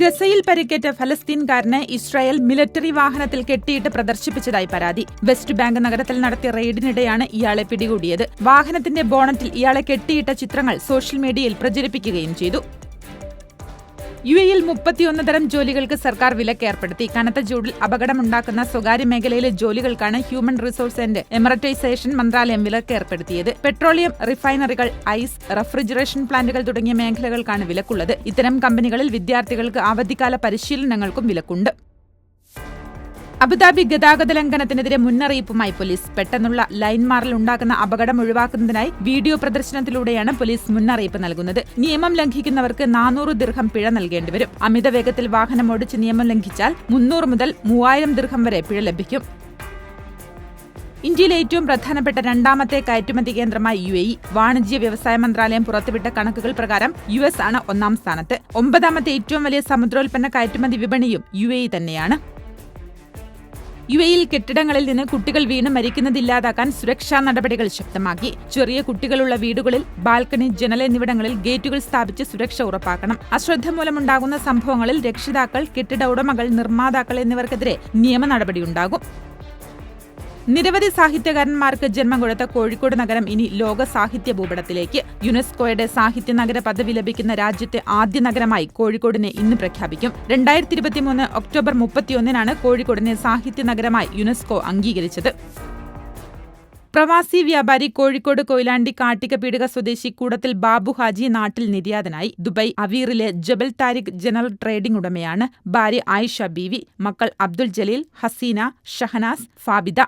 ഗസയിൽ പരിക്കേറ്റ ഫലസ്തീൻകാരനെ Israel military വാഹനത്തിൽ കെട്ടിയിട്ട് പ്രദർശിപ്പിച്ചതായി പരാതി. വെസ്റ്റ് ബാങ്ക് നഗരത്തിൽ നടത്തിയ റെയ്ഡിനിടെയാണ് ഇയാളെ പിടികൂടിയത്. വാഹനത്തിന്റെ ബോണറ്റിൽ ഇയാളെ കെട്ടിയിട്ട ചിത്രങ്ങൾ സോഷ്യൽ മീഡിയയിൽ പ്രചരിപ്പിക്കുകയും ചെയ്തു. യു എയിൽ മുപ്പത്തിയൊന്ന് തരം ജോലികൾക്ക് സർക്കാർ വിലക്ക് ഏർപ്പെടുത്തി. കനത്ത ചൂടിൽ അപകടമുണ്ടാക്കുന്ന സ്വകാര്യ മേഖലയിലെ ജോലികൾക്കാണ് ഹ്യൂമൻ റിസോഴ്സ് ആൻഡ് എമററ്റൈസേഷൻ മന്ത്രാലയം വിലക്ക് ഏർപ്പെടുത്തിയത്. പെട്രോളിയം റിഫൈനറികൾ ഐസ് റഫ്രിജറേഷൻ പ്ലാന്റുകൾ തുടങ്ങിയ മേഖലകൾക്കാണ് വിലക്കുള്ളത്. ഇത്തരം കമ്പനികളിൽ വിദ്യാർത്ഥികൾക്ക് അവധിക്കാല പരിശീലനങ്ങൾക്കും വിലക്കുണ്ട്. അബുദാബി ഗതാഗത ലംഘനത്തിനെതിരെ മുന്നറിയിപ്പുമായി പോലീസ് പെട്ടെന്നുള്ള ലൈൻ മാറൽ ഉണ്ടാക്കുന്ന അപകടം ഒഴിവാക്കുന്നതിനായി വീഡിയോ പ്രദർശനത്തിലൂടെയാണ് പോലീസ് മുന്നറിയിപ്പ് നൽകുന്നത്. നിയമം ലംഘിക്കുന്നവർക്ക് നാനൂറ് ദീർഘം പിഴ നൽകേണ്ടി വരും. അമിത വേഗത്തിൽ വാഹനം ഓടിച്ച് നിയമം ലംഘിച്ചാൽ മുന്നൂറ് മുതൽ മൂവായിരം ദീർഘം വരെ പിഴ ലഭിക്കും. ഇന്ത്യയിലെ ഏറ്റവും പ്രധാനപ്പെട്ട രണ്ടാമത്തെ കയറ്റുമതി കേന്ദ്രമായ യു എ ഇ വാണിജ്യ വ്യവസായ മന്ത്രാലയം പുറത്തുവിട്ട കണക്കുകൾ പ്രകാരം യു എസ് ആണ് ഒന്നാം സ്ഥാനത്ത്. ഒമ്പതാമത്തെ ഏറ്റവും വലിയ സമുദ്രോൽപ്പന്ന കയറ്റുമതി വിപണിയും യു എ ഇ തന്നെയാണ്. യു എയിൽ കെട്ടിടങ്ങളിൽ നിന്ന് കുട്ടികൾ വീണ് മരിക്കുന്നത് ഇല്ലാതാക്കാൻ സുരക്ഷാ നടപടികൾ ശക്തമാക്കി. ചെറിയ കുട്ടികളുള്ള വീടുകളിൽ ബാൽക്കണി ജനൽ എന്നിവിടങ്ങളിൽ ഗേറ്റുകൾ സ്ഥാപിച്ച് സുരക്ഷ ഉറപ്പാക്കണം. അശ്രദ്ധ മൂലമുണ്ടാകുന്ന സംഭവങ്ങളിൽ രക്ഷിതാക്കൾ കെട്ടിട ഉടമകൾ നിർമ്മാതാക്കൾ എന്നിവർക്കെതിരെ നിയമ നടപടിയുണ്ടാകും. നിരവധി സാഹിത്യകാരന്മാർക്ക് ജന്മം കൊടുത്ത കോഴിക്കോട് നഗരം ഇനി ലോക സാഹിത്യ ഭൂപടത്തിലേക്ക്. യുനെസ്കോയുടെ സാഹിത്യ നഗര പദവി ലഭിക്കുന്ന രാജ്യത്തെ ആദ്യ നഗരമായി കോഴിക്കോടിനെ ഇന്ന് പ്രഖ്യാപിക്കും. രണ്ടായിരത്തി ഇരുപത്തിമൂന്ന് ഒക്ടോബർ മുപ്പത്തിയൊന്നിനാണ് കോഴിക്കോടിനെ സാഹിത്യ നഗരമായി യുനെസ്കോ അംഗീകരിച്ചത്. പ്രവാസി വ്യാപാരി കോഴിക്കോട് കൊയിലാണ്ടി കാട്ടിക പീടിക സ്വദേശി കൂടത്തിൽ ബാബു ഹാജി നാട്ടിൽ നിര്യാതനായി. ദുബൈ അവീറിലെ ജബൽ താരിഖ് ജനറൽ ട്രേഡിംഗ് ഉടമയാണ് ഭാര്യ ആയിഷ ബീവി മക്കൾ അബ്ദുൽ ജലീൽ ഹസീന ഷഹനാസ് ഫാബിദ.